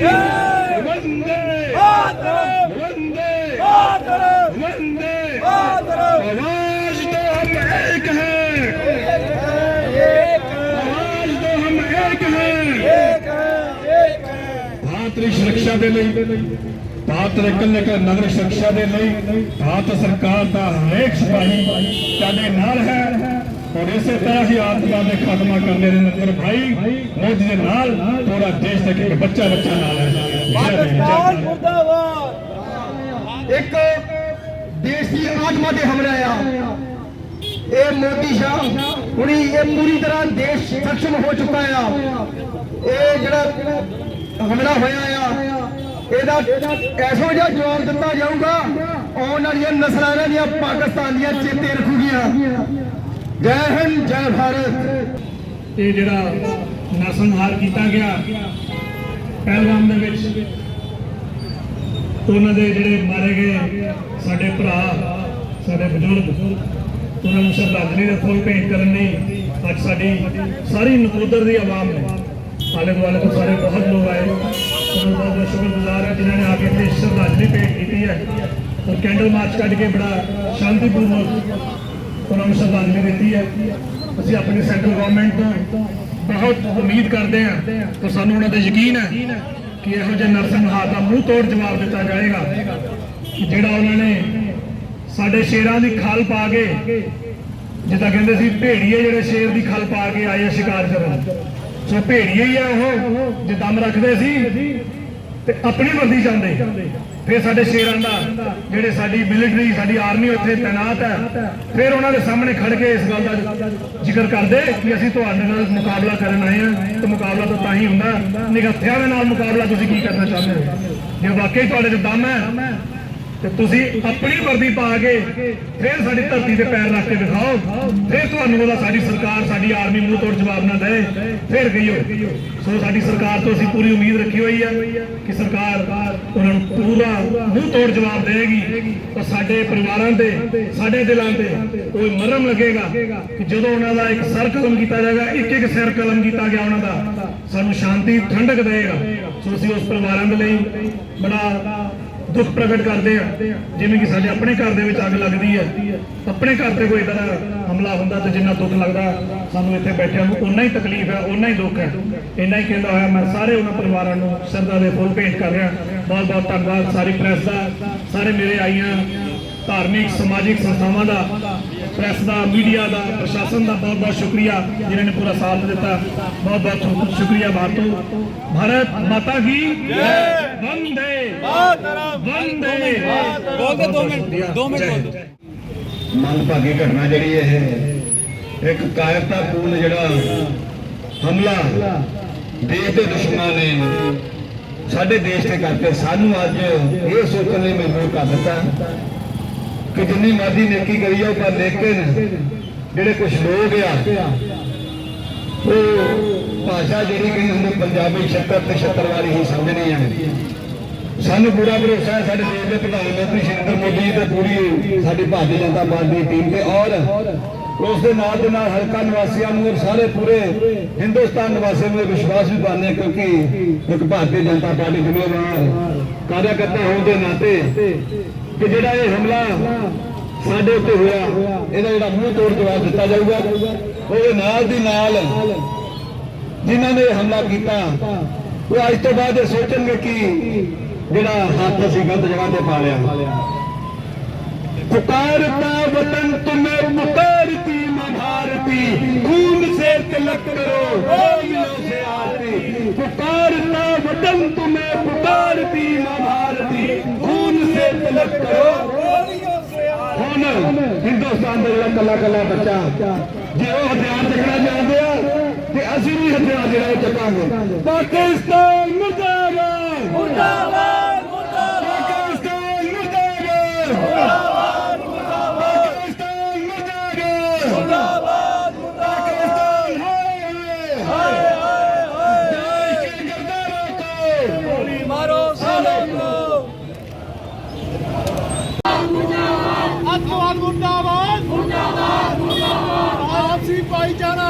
वंदे मातरम वंदे मातरम वंदे मातरम आवाज तो हम एक हैं आवाज तो हम एक हैं भारत की सुरक्षा ਦੇ ਲਈ ਭਾਰਤ ਦੇ ਇਕੱਲੇ ਕਰ ਨਗਰ ਸੁਰੱਖਿਆ ਦੇ ਲਈ ਭਾਰਤ ਸਰਕਾਰ ਦਾ ਹਰੇਕ ਸਿਪਾਹੀ ਸਾਡੇ ਨਾਲ ਹੈ ਔਰ ਇਸੇ ਤਰ੍ਹਾਂ ਹੀ ਆਤੰਕਵਾਦ ਦੇ ਖਾਤਮਾ ਕਰਨੇ ਦੇ ਨੰਬਰ ਭਾਈ ਮੋਦੀ ਦੇ ਨਾਲ ਪੂਰਾ ਦੇਸ਼ ਦਾ ਇੱਕ ਬੱਚਾ ਬੱਚਾ ਨਾਲ ਹੈ। ਪਾਕਿਸਤਾਨ ਮੁਰਦਾਬਾਦ। ਇੱਕ ਦੇਸ਼ ਆਤਮਾ ਤੇ ਹਮਲਾ ਆ ਇਹ ਮੋਦੀ ਸ਼ਾਹ, ਹੁਣੀ ਇਹ ਪੂਰੀ ਤਰ੍ਹਾਂ ਦੇਸ਼ ਸક્ષਮ ਹੋ ਚੁੱਕਾ ਆ। ਇਹ ਜਿਹੜਾ ਹਮਲਾ ਹੋਇਆ ਆ, ਇਹਦਾ ਐਸੋ ਜਿਹਾ ਜਵਾਬ ਦਿੱਤਾ ਜਾਊਗਾ। ਆਉਣ ਵਾਲੀਆਂ ਨਸਲਾਂ ਇਹਨਾਂ ਦੀਆਂ, ਪਾਕਿਸਤਾਨ ਦੀਆਂ ਚੇਤੇ ਰੱਖੂਗੀਆਂ। ਜੈ ਹਿੰਦ, ਜੈ ਭਾਰਤ। ਇਹ ਜਿਹੜਾ ਨਰਸੰਹਾਰ ਕੀਤਾ ਗਿਆ, ਪਹਿਲਗਾਮ ਦੇ ਵਿੱਚ ਉਹਨਾਂ ਦੇ ਜਿਹੜੇ ਮਾਰੇ ਗਏ ਸਾਡੇ ਭਰਾ, ਸਾਡੇ ਬਜ਼ੁਰਗ ਉਹਨਾਂ ਨੂੰ ਸ਼ਰਧਾਂਜਲੀ ਦਾ ਫੁੱਲ ਭੇਂਟ ਕਰਨ ਲਈ ਅੱਜ ਸਾਡੀ ਸਾਰੀ ਨਕੋਦਰ ਦੀ ਆਵਾਮ ਨੇ। ਆਲੇ ਦੁਆਲੇ ਤੋਂ ਸਾਰੇ ਬਹੁਤ ਲੋਕ ਆਏ। ਉਹਨਾਂ ਦਾ ਬਹੁਤ ਸ਼ੁਕਰਗੁਜ਼ਾਰ ਹੈ, ਜਿਨ੍ਹਾਂ ਨੇ ਆ ਕੇ ਇੱਥੇ ਸ਼ਰਧਾਂਜਲੀ ਭੇਂਟ ਕੀਤੀ ਹੈ। ਔਰ ਕੈਂਡਲ ਮਾਰਚ ਕੱਢ ਕੇ ਬੜਾ ਸ਼ਾਂਤੀਪੂਰਵਕ ਉਹਨਾਂ ਨੂੰ ਸ਼ਰਧਾਂਜਲੀ ਦਿੱਤੀ ਹੈ। ਅਸੀਂ ਆਪਣੀ ਸੈਂਟਰਲ ਗਵਰਨਮੈਂਟ ਤੋਂ ਬਹੁਤ ਉਮੀਦ ਕਰਦੇ ਹਾਂ ਤੇ ਸਾਨੂੰ ਉਹਨਾਂ ਤੇ ਯਕੀਨ ਹੈ ਕਿ ਇਹੋ ਜਿਹੇ ਨਰਸੰਹਾਰ ਦਾ ਮੂੰਹ ਤੋੜ ਜਵਾਬ ਦਿੱਤਾ ਜਾਏਗਾ ਕਿ ਜਿਹੜਾ ਉਹਨਾਂ ਨੇ ਸਾਡੇ ਸ਼ੇਰਾਂ ਦੀ ਖਲ ਪਾ ਕੇ, ਜਿੱਦਾਂ ਕਹਿੰਦੇ ਸੀ, ਭੇੜੀਏ ਜਿਹੜੇ ਸ਼ੇਰ ਦੀ ਖਲ ਪਾ ਕੇ ਆਏ ਆ ਸ਼ਿਕਾਰ ਕਰਨ। ਸੋ ਭੇੜੀਏ ਹੀ ਆ ਉਹ, ਜੇ ਦਮ ਰੱਖਦੇ ਸੀ ਤੇ ਆਪਣੀ ਵਰਦੀ ਜਾਂਦੇ ਫਿਰ ਸਾਡੇ ਸ਼ੇਰਾਂ ਦਾ ਜਿਹੜੇ ਸਾਡੀ ਮਿਲਟਰੀ ਸਾਡੀ ਆਰਮੀ ਉੱਥੇ ਤਾਇਨਾਤ ਹੈ, ਫਿਰ ਉਹਨਾਂ ਦੇ ਸਾਹਮਣੇ ਖੜ ਕੇ ਇਸ ਗੱਲ ਦਾ ਜ਼ਿਕਰ ਕਰਦੇ ਕਿ ਅਸੀਂ ਤੁਹਾਡੇ ਨਾਲ ਮੁਕਾਬਲਾ ਕਰਨ ਆਏ ਹਾਂ ਤੇ ਮੁਕਾਬਲਾ ਤਾਂ ਤਾਂ ਹੀ ਹੁੰਦਾ। ਨਿਗੱਥਿਆਂ ਦੇ ਨਾਲ ਮੁਕਾਬਲਾ ਤੁਸੀਂ ਕੀ ਕਰਨਾ ਚਾਹੁੰਦੇ ਹੋ? ਜੇ ਵਾਕਈ ਤੁਹਾਡੇ 'ਚ ਦਮ ਹੈ ਤੇ ਤੁਸੀਂ ਆਪਣੀ ਵਰਦੀ ਪਾ ਕੇ ਫਿਰ ਸਾਡੀ ਧਰਤੀ ਤੇ ਪੈਰ ਰੱਖ ਕੇ ਦਿਖਾਓ। ਫਿਰ ਤੁਹਾਨੂੰ ਉਹਦਾ ਸਾਡੀ ਸਰਕਾਰ, ਸਾਡੀ ਆਰਮੀ ਮੂੰਹ ਤੋੜ ਜਵਾਬ ਨਾ ਦੇ ਫਿਰ ਗਈਓ ਸੋ ਸਾਡੀ ਸਰਕਾਰ ਤੋਂ ਅਸੀਂ ਪੂਰੀ ਉਮੀਦ ਰੱਖੀ ਹੋਈ ਹੈ ਕਿ ਸਰਕਾਰ ਉਹਨਾਂ ਨੂੰ ਪੂਰਾ ਮੂੰਹ ਤੋੜ ਜਵਾਬ ਦੇਗੀ ਤਾਂ ਸਾਡੇ ਪਰਿਵਾਰਾਂ ਤੇ, ਸਾਡੇ ਦਿਲਾਂ ਤੇ ਕੋਈ ਮਰਮ ਲੱਗੇਗਾ ਕਿ ਜਦੋਂ ਉਹਨਾਂ ਦਾ ਇੱਕ ਸਰ ਕਲਮ ਕੀਤਾ ਜਾਏਗਾ, ਇੱਕ ਇੱਕ ਸਿਰ ਕਲਮ ਕੀਤਾ ਗਿਆ ਉਹਨਾਂ ਦਾ, ਸਾਨੂੰ ਸ਼ਾਂਤੀ ਠੰਡਕ ਦੇਗਾ ਸੋ ਅਸੀਂ ਉਸ ਪਰਿਵਾਰਾਂ ਦੇ ਲਈ ਬੜਾ ਦੁੱਖ ਪ੍ਰਗਟ ਕਰਦੇ ਆ। ਜਿਵੇਂ ਕਿ ਸਾਡੇ ਆਪਣੇ ਘਰ ਦੇ ਵਿੱਚ ਅੱਗ ਲੱਗਦੀ ਹੈ ਆਪਣੇ ਘਰ ਤੇ ਕੋਈ ਇਦਾਂ ਦਾ ਹਮਲਾ ਹੁੰਦਾ ਤੇ ਜਿੰਨਾ ਦੁੱਖ ਲੱਗਦਾ, ਸਾਨੂੰ ਇੱਥੇ ਬੈਠਿਆਂ ਨੂੰ ਉਨਾ ਹੀ ਤਕਲੀਫ ਹੈ ਉਨਾ ਹੀ ਦੁੱਖ ਹੈ ਇੰਨਾ ਹੀ ਕਹਿੰਦਾ ਹੋਇਆ, ਮੈਂ ਸਾਰੇ ਉਹਨਾਂ ਪਰਿਵਾਰਾਂ ਨੂੰ ਸ਼ਰਧਾ ਦੇ ਫੁੱਲ ਭੇਂਟ ਕਰ ਰਿਹਾ। ਬਹੁਤ ਬਹੁਤ ਧੰਨਵਾਦ ਸਾਰੀ ਪ੍ਰੈਸ ਦਾ, ਸਾਰੇ ਮੇਰੇ ਆਈਆਂ ਧਾਰਮਿਕ, ਸਮਾਜਿਕ ਸੰਸਥਾਵਾਂ ਦਾ, ਪ੍ਰੈਸ ਦਾ, ਮੀਡੀਆ ਦਾ, ਪ੍ਰਸ਼ਾਸਨ ਦਾ ਬਹੁਤ ਬਹੁਤ ਸ਼ੁਕਰੀਆ ਜਿਨ੍ਹਾਂ ਨੇ ਪੂਰਾ ਸਾਥ ਦਿੱਤਾ। ਬਹੁਤ ਬਹੁਤ ਸ਼ੁਕਰੀਆ ਭਾਰਤੋ ਭਾਰਤ ਮਾਤਾ ਕੀ ਜੈ। ਵੰਦੇ ਵੰਦੇ ਬੋਲਦੇ ਦੋ ਮਿੰਟ ਦੋ ਮਿੰਟ ਬੋਲਦੇ ਮੰਦਭਾਗੀ ਘਟਨਾ ਜਿਹੜੀ ਇਹ ਇੱਕ ਕਾਇਰਤਾਪੂਰਨ ਜਿਹੜਾ ਹਮਲਾ ਦੇਸ਼ ਦੇ ਦੁਸ਼ਮਣਾਂ ਨੇ ਸਾਡੇ ਦੇਸ਼ ਤੇ ਕਰਕੇ ਸਾਨੂੰ ਅੱਜ ਇਹ ਸੋਚਣ ਲਈ ਮਜਬੂਰ ਕਰ ਦਿੱਤਾ ਕਿ ਜਿੰਨੀ ਮਰਜ਼ੀ ਨੇਕੀ ਕਰੀ ਜਾਓ ਪਰ ਲੇਕਿਨ ਜਿਹੜੇ ਕੁਝ ਲੋਕ ਆ ਉਹ ਭਾਸ਼ਾ ਜਿਹੜੀ ਕਹਿੰਦੇ ਹੁੰਦੇ ਪੰਜਾਬੀ 76 ਤੇ 76 ਵਾਲੀ ਹੀ ਸਮਝਣੀ ਹੈ। ਸਾਨੂੰ ਪੂਰਾ ਭਰੋਸਾ ਹੈ ਸਾਡੇ ਦੇਸ਼ ਦੇ ਪ੍ਰਧਾਨ ਮੰਤਰੀ ਸ਼੍ਰੀ ਮੋਦੀ ਤੇ ਪੂਰੀ ਸਾਡੀ ਭਾਰਤੀ ਜਨਤਾ ਪਾਰਟੀ ਦੀ ਟੀਮ ਤੇ ਔਰ ਉਸ ਦੇ ਨਾਲ ਦੇ ਨਾਲ ਹਲਕਾ ਨਿਵਾਸੀਆਂ ਨੂੰ ਸਾਰੇ ਪੂਰੇ ਹਿੰਦੁਸਤਾਨ ਨਿਵਾਸੀਆਂ ਨੂੰ ਇਹ ਵਿਸ਼ਵਾਸ ਵੀ ਪਾਉਂਦੇ ਹਾਂ ਕਿਉਂਕਿ ਇੱਕ ਭਾਰਤੀ ਜਨਤਾ ਪਾਰਟੀ ਜ਼ਿੰਮੇਵਾਰ ਕਾਰਜਕਰਤਾ ਹੋਣ ਦੇ ਨਾਤੇ ਕਿ ਜਿਹੜਾ ਇਹ ਹਮਲਾ ਸਾਡੇ ਉੱਤੇ ਹੋਇਆ, ਇਹਦਾ ਜਿਹੜਾ ਮੂੰਹ ਤੋੜ ਜਵਾਬ ਦਿੱਤਾ ਜਾਊਗਾ, ਉਹਦੇ ਨਾਲ ਦੀ ਨਾਲ ਜਿਨ੍ਹਾਂ ਨੇ ਹਮਲਾ ਕੀਤਾ, ਉਹ ਅੱਜ ਤੋਂ ਬਾਅਦ ਇਹ ਸੋਚਣਗੇ ਕਿ ਜਿਹੜਾ ਹੱਥ ਅਸੀਂ ਗਲਤ ਜਗ੍ਹਾ ਤੇ ਪਾ ਲਿਆ। ਪੁਕਾਰਤਾ ਵਤਨ ਤੁਮੇ ਪੁਕਾਰਤੀ ਮੈਂ ਭਾਰਤੀ ਖੂਨ ਸੇ ਤਿਲਕ ਕਰੋ ਗੋਲੀਆਂ ਸੇ ਆਰਤੀ ਪੁਕਾਰਤਾ ਵਤਨ ਤੁਮੇ ਪੁਕਾਰਤੀ ਮੈਂ ਭਾਰਤੀ ਖੂਨ ਸੇ ਤਿਲਕ ਕਰੋ। ਹੁਣ ਹਿੰਦੁਸਤਾਨ ਦੇ ਜਿਹੜਾ ਕੱਲਾ ਕੱਲਾ ਬੱਚਾ, ਜੇ ਉਹ ਹਥਿਆਰ ਚੱਕਣਾ ਜਾਣਦੇ ਆ ਹਥਿਆਰ ਜਿਹੜਾ ਚੱਕਾਂਗੇ ਪਾਕਿਸਤਾਨ ਮੁਰਦਾਬਾਦ। ਮੁਰਦਾਬਾਦ ਮੁਰਦਾਬਾਦ। ਪਾਕਿਸਤਾਨ ਮੁਰਦਾਬਾਦ। ਪਾਕਿਸਤਾਨ ਮੁਰਦਾਬਾਦ। ਮੁਰਦਾਬਾਦ ਪਾਕਿਸਤਾਨ ਹਾਏ ਹਾਏ। ਹਾਏ ਹਾਏ ਦੇਸ਼ ਕੀ ਕਰਦਾ ਰੋਕੋ ਗੋਲੀ ਮਾਰੋ ਸਾਲੇ ਨੂੰ। ਅੱਤਵਾਦ ਮੁਰਦਾਬਾਦ। ਮੁਰਦਾਬਾਦ ਮੁਰਦਾਬਾਦ। ਆਪਸੀ ਭਾਈਚਾਰਾ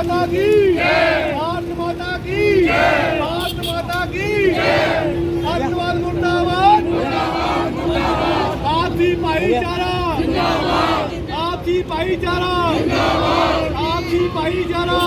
آپ جی بھائی چارہ آپ جی بھائی چارہ آپ جی بھائی چارہ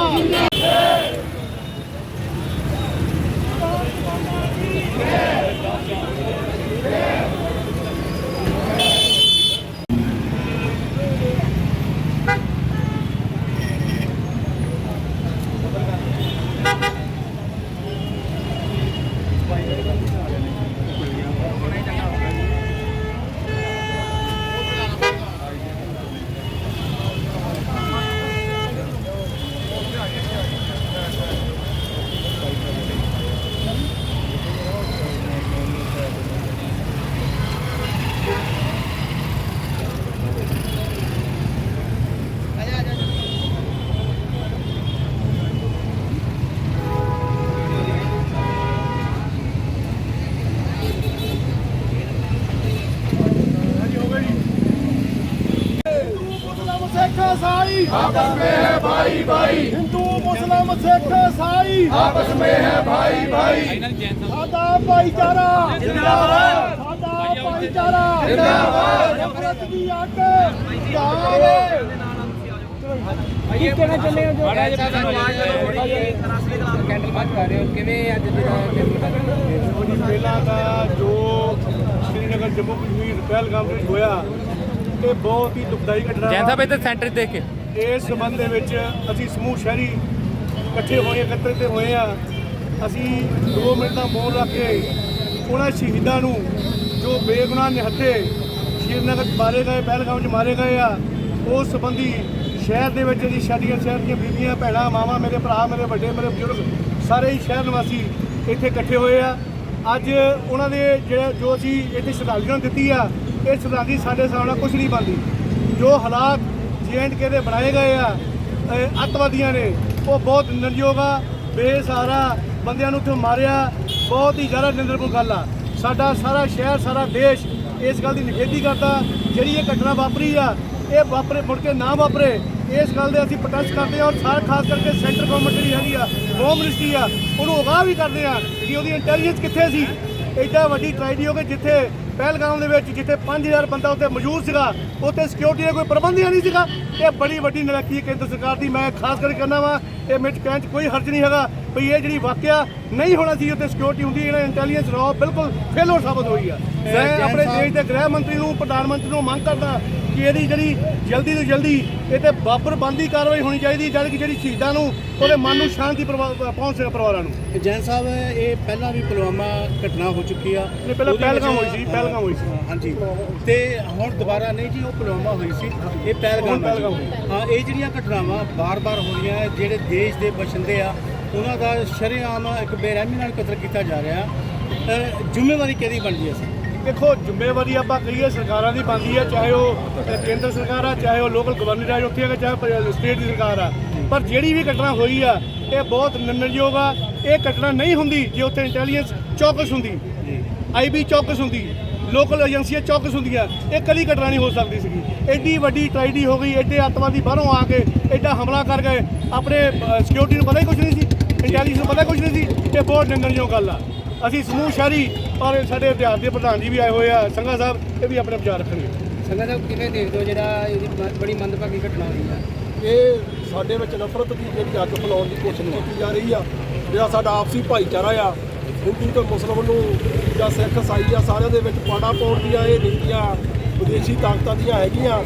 आपस में है भाई भाई हिंदू मुस्लिम सिख ईसाई आपस में है भाई भाई सादा भाईचारा जिंदाबाद सादा भाईचारा जिंदाबाद नफरत की आग जिंदाबाद ਕੈਂਡਲ ਮਾਰਚ ਕਰ ਰਹੇ ਹੋ ਕਿਵੇਂ ਅੱਜ ਜਿਹੜਾ ਜੀ ਪਹਿਲਾਂ ਤਾਂ ਜੋ ਸ਼੍ਰੀਨਗਰ ਜੰਮੂ ਕਸ਼ਮੀਰ ਪਹਿਲਗਾਮ ਵਿੱਚ ਹੋਇਆ ਇਹ ਬਹੁਤ ਹੀ ਦੁਖਦਾਈ ਘਟਨਾ ਜੈਨ ਸਾਹਿਬ ਇੱਥੇ ਸੈਂਟਰ ਦੇਖ ਕੇ ਇਸ ਸੰਬੰਧ ਦੇ ਵਿੱਚ ਅਸੀਂ ਸਮੂਹ ਸ਼ਹਿਰੀ ਇਕੱਠੇ ਹੋਏ ਇਕੱਤਰਿਤ ਹੋਏ ਆ ਅਸੀਂ 2 ਮਿੰਟ ਦਾ ਮੌਨ ਰੱਖ ਕੇ ਉਹਨਾਂ ਸ਼ਹੀਦਾਂ ਨੂੰ ਜੋ ਬੇਗੁਨਾਹ ਨਿਹੱਥੇ ਸ਼੍ਰੀਨਗਰ 'ਚ ਮਾਰੇ ਗਏ, ਪਹਿਲਗਾਮ 'ਚ ਮਾਰੇ ਗਏ ਆ, ਉਸ ਸੰਬੰਧੀ ਸ਼ਹਿਰ ਦੇ ਵਿੱਚ ਜੀ ਸਾਡੀਆਂ ਸ਼ਹਿਰ ਦੀਆਂ ਬੀਬੀਆਂ, ਭੈਣਾਂ, ਮਾਵਾਂ, ਮੇਰੇ ਭਰਾ, ਮੇਰੇ ਵੱਡੇ, ਮੇਰੇ ਬਜ਼ੁਰਗ ਸਾਰੇ ਹੀ ਸ਼ਹਿਰ ਨਿਵਾਸੀ ਇੱਥੇ ਇਕੱਠੇ ਹੋਏ ਆ। ਅੱਜ ਉਹਨਾਂ ਦੇ ਜਿਹੜਾ ਜੋ ਅਸੀਂ ਇੱਥੇ ਸ਼ਰਧਾਂਜਲੀ ਦਿੱਤੀ ਆ, ਇਹ ਸ਼ਰਧਾਂਜਲੀ ਸਾਡੇ ਸਾਹਮਣੇ ਕੁਝ ਨਹੀਂ ਬਣਦੀ। ਜੋ ਹਾਲਾਤ ਕੇ ਦੇ ਬਣਾਏ ਗਏ ਆ ਅੱਤਵਾਦੀਆਂ ਨੇ। ਉਹ ਬਹੁਤ ਨਿੰਦਯੋਗ ਆ, ਬੇਸਹਾਰਾ, ਬੰਦਿਆਂ ਨੂੰ ਉੱਥੇ ਮਾਰਿਆ। ਬਹੁਤ ਹੀ ਜ਼ਿਆਦਾ ਨਿੰਦਰਪੂਰ ਗੱਲ ਆ। ਸਾਡਾ ਸਾਰਾ ਸ਼ਹਿਰ, ਸਾਰਾ ਦੇਸ਼ ਇਸ ਗੱਲ ਦੀ ਨਿਖੇਧੀ ਕਰਦਾ। ਜਿਹੜੀ ਇਹ ਘਟਨਾ ਵਾਪਰੀ ਆ, ਇਹ ਵਾਪਰੇ, ਮੁੜ ਕੇ ਨਾ ਵਾਪਰੇ, ਇਸ ਗੱਲ ਦੇ ਅਸੀਂ ਪ੍ਰੋਟੈਸਟ ਕਰਦੇ ਹਾਂ। ਔਰ ਸਾਰ ਖਾਸ ਕਰਕੇ ਸੈਂਟਰ ਗਵਰਨਮੈਂਟ ਜਿਹੜੀ ਹੈਗੀ ਆ ਹੋਮ ਮਿਨਿਸਟਰੀ ਆ, ਉਹਨੂੰ ਅਗਾਹ ਵੀ ਕਰਦੇ ਆ ਕਿ ਉਹਦੀ ਇੰਟੈਲੀਜੈਂਸ ਕਿੱਥੇ ਸੀ? ਐਡਾ ਵੱਡੀ ਟ੍ਰਾਈਡੀ ਹੋ ਗਈ ਜਿੱਥੇ ਪਹਿਲਗਾਮ ਦੇ ਵਿੱਚ ਜਿੱਥੇ 5000 ਬੰਦਾ ਉੱਥੇ ਮੌਜੂਦ ਸੀਗਾ, ਉੱਥੇ ਸਿਕਿਉਰਿਟੀ ਦਾ ਕੋਈ ਪ੍ਰਬੰਧ ਹੀ ਨਹੀਂ ਸੀਗਾ। ਇਹ ਬੜੀ ਵੱਡੀ ਨਲਾਇਕੀ ਹੈ ਕੇਂਦਰ ਸਰਕਾਰ ਦੀ। ਮੈਂ ਖਾਸ ਕਰਕੇ ਕਹਿੰਦਾ ਵਾਂ, ਇਹ ਮਿੰਟ ਕਹਿਣ 'ਚ ਕੋਈ ਹਰਜ ਨਹੀਂ ਹੈਗਾ। ਵੀ ਇਹ ਜਿਹੜੀ ਵਾਕਿਆ ਨਹੀਂ ਹੋਣਾ ਸੀ ਉੱਥੇ ਸਿਕਿਉਰਿਟੀ ਹੁੰਦੀ ਇਹਨਾਂ ਇੰਟੈਲੀਜੈਂਸ ਰੋ ਬਿਲਕੁਲ ਫੇਲਰ ਸਾਬਤ ਹੋਈ ਆ। ਮੈਂ ਆਪਣੇ ਦੇਸ਼ ਦੇ ਗ੍ਰਹਿ ਮੰਤਰੀ ਨੂੰ ਪ੍ਰਧਾਨ ਮੰਤਰੀ ਨੂੰ ਮੰਗ ਕਰਦਾ ਕਿ ਇਹਦੀ ਜਿਹੜੀ ਜਲਦੀ ਤੋਂ ਜਲਦੀ ਇਹ ਤੇ ਬਾਬਰ ਬੰਦੀ ਕਾਰਵਾਈ ਹੋਣੀ ਚਾਹੀਦੀ ਜਦ ਕਿ ਜਿਹੜੀ ਸ਼ਹੀਦਾਂ ਨੂੰ ਉਹਦੇ ਮਨ ਨੂੰ ਸ਼ਾਂਤੀ ਪਹੁੰਚ ਸਕੇ ਪਰਿਵਾਰਾਂ ਨੂੰ। ਜੈਨ ਸਾਹਿਬ ਇਹ ਪਹਿਲਾਂ ਵੀ ਪੁਲਵਾਮਾ ਘਟਨਾ ਹੋ ਚੁੱਕੀ ਆ। ਪਹਿਲਾਂ ਪਹਿਲਗਾਮ ਹੋਈ ਸੀ, ਪਹਿਲਗਾਮ ਹੋਈ ਸੀ। ਹਾਂਜੀ। ਤੇ ਹੁਣ ਦੁਬਾਰਾ ਨਹੀਂ ਜੀ ਉਹ ਪੁਲਵਾਮਾ ਹੋਈ ਸੀ। ਇਹ ਪਹਿਲਗਾਮ। ਹਾਂ ਇਹ ਜਿਹੜੀਆਂ ਘਟਨਾਵਾਂ ਬਾਰ-ਬਾਰ ਹੋ ਰਹੀਆਂ ਹੈ, ਜਿਹੜੇ ਦੇਸ਼ ਦੇ ਬਸ਼ਿੰਦੇ ਆ ਉਹਨਾਂ ਦਾ ਸ਼ਰੇਆਮ ਇੱਕ ਬੇਰਹਿਮੀ ਨਾਲ ਕਤਲ ਕੀਤਾ ਜਾ ਰਿਹਾ। ਅਹ ਜ਼ਿੰਮੇਵਾਰੀ ਕਿਹਦੀ ਬਣਦੀ ਹੈ ਸਰ? ਦੇਖੋ, ਜ਼ਿੰਮੇਵਾਰੀ ਆਪਾਂ ਕਹੀਏ ਸਰਕਾਰਾਂ ਦੀ ਬਣਦੀ ਹੈ, ਚਾਹੇ ਉਹ ਕੇਂਦਰ ਸਰਕਾਰ ਆ, ਚਾਹੇ ਉਹ ਲੋਕਲ ਗਵਰਨਰ ਆ ਉੱਥੇ ਹੈਗਾ ਚਾਹੇ ਪ- ਸਟੇਟ ਦੀ ਸਰਕਾਰ ਆ। ਪਰ ਜਿਹੜੀ ਵੀ ਘਟਨਾ ਹੋਈ ਆ, ਇਹ ਬਹੁਤ ਨਿੰਦਣਯੋਗ ਆ। ਇਹ ਘਟਨਾ ਨਹੀਂ ਹੁੰਦੀ ਜੇ ਉੱਥੇ ਇੰਟੈਲੀਜੈਂਸ ਚੌਕਸ ਹੁੰਦੀ। ਆਈਬੀ ਚੌਕਸ ਹੁੰਦੀ ਲੋਕਲ ਏਜੰਸੀਆਂ ਚੌਕਸ ਹੁੰਦੀਆਂ ਇਹ ਕਦੀ ਘਟਨਾ ਨਹੀਂ ਹੋ ਸਕਦੀ ਸੀਗੀ। ਐਡੀ ਵੱਡੀ ਟ੍ਰਾਈਡੀ ਹੋ ਗਈ, ਐਡੇ ਅੱਤਵਾਦੀ ਬਾਹਰੋਂ ਆ ਕੇ ਐਡਾ ਹਮਲਾ ਕਰ ਗਏ। ਆਪਣੇ ਸਿਕਿਉਰਿਟੀ ਨੂੰ ਪਤਾ ਹੀ ਕੁਝ ਨਹੀਂ ਸੀ। ਇੰਟੈਲੀਜੈਂਸ ਨੂੰ ਪਤਾ ਕੁਝ ਨਹੀਂ ਸੀ ਇਹ ਬਹੁਤ ਨਿੰਦਣਯੋਗ ਗੱਲ ਆ। ਅਸੀਂ ਸਮੂਹ ਸ਼ਹਿਰੀ ਔਰ ਸਾਡੇ ਇਤਿਹਾਸ ਦੇ ਪ੍ਰਧਾਨ ਜੀ ਵੀ ਆਏ ਹੋਏ ਆ ਸੰਘਾ ਸਾਹਿਬ ਇਹ ਵੀ ਆਪਣੇ ਵਿਚਾਰ ਰੱਖਣਗੇ। ਸੰਗਤ ਸਾਹਿਬ ਕਿਵੇਂ ਦੇਖਦੇ ਹੋ ਜਿਹੜਾ ਇਹਦੀ ਬ- ਬੜੀ ਮੰਦਭਾਗੀ ਘਟਨਾ ਹੋਈ ਹੈ ਇਹ ਸਾਡੇ ਵਿੱਚ ਨਫ਼ਰਤ ਦੀ ਜਿਹੜੀ ਅੱਗ ਫੈਲਾਉਣ ਦੀ ਕੋਸ਼ਿਸ਼ ਕੀਤੀ ਜਾ ਰਹੀ ਆ। ਜਿਹੜਾ ਸਾਡਾ ਆਪਸੀ ਭਾਈਚਾਰਾ ਆ ਹਿੰਦੂ ਤੇ ਮੁਸਲਮਾਨ ਨੂੰ ਜਾਂ ਸਿੱਖ ਇਸਾਈ ਆ ਸਾਰਿਆਂ ਦੇ ਵਿੱਚ ਪਾੜਾ ਪਾਉਣ ਦੀਆਂ ਇਹ ਨੀਤੀਆਂ ਵਿਦੇਸ਼ੀ ਤਾਕਤਾਂ ਦੀਆਂ ਹੈਗੀਆਂ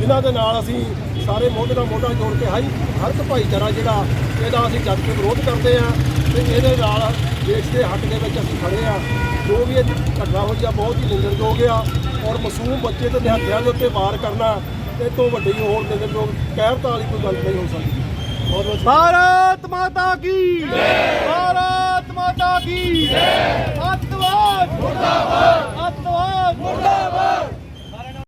ਜਿਨ੍ਹਾਂ ਦੇ ਨਾਲ ਅਸੀਂ ਸਾਰੇ ਮੋਢੇ ਨਾਲ ਮੋਢਾ ਜੋੜ ਕੇ ਹਾਈ ਹਰ ਇੱਕ ਭਾਈਚਾਰਾ ਜਿਹੜਾ ਇਹਦਾ ਅਸੀਂ ਜੱਟ ਵਿਰੋਧ ਕਰਦੇ ਆ ਤੇ ਇਹਦੇ ਨਾਲ ਦੇਸ਼ ਦੇ ਹੱਕ ਦੇ ਵਿੱਚ ਅਸੀਂ ਖੜੇ ਆ ਜੋ ਵੀ ਇਹ ਘਟਨਾ ਹੋਈ ਆ ਬਹੁਤ ਹੀ ਨਿੰਦਣਯੋਗ ਆ ਔਰ ਮਾਸੂਮ ਬੱਚੇ ਤੇ ਹੱਥਿਆਂ ਦੇ ਉੱਤੇ ਵਾਰ ਕਰਨਾ ਇਹ ਤੋਂ ਵੱਡੀ ਹੋਰ ਨਿੰਦਣਯੋਗ ਕਹਿਰਤਾਂ ਵਾਲੀ ਕੋਈ ਗੱਲ ਨਹੀਂ ਹੋ ਸਕਦੀ। ਬਹੁਤ ਬਹੁਤ ਭਾਰਤ ਮਾਤਾ ਕੀ? ਭਾਰਤ ਮਾਤਾ ਕੀ? ਜੈ ਅੱਤਵਾਦ ਮੁਰਦਾਬਾਦ। ਅੱਤਵਾਦ ਮੁਰਦਾਬਾਦ।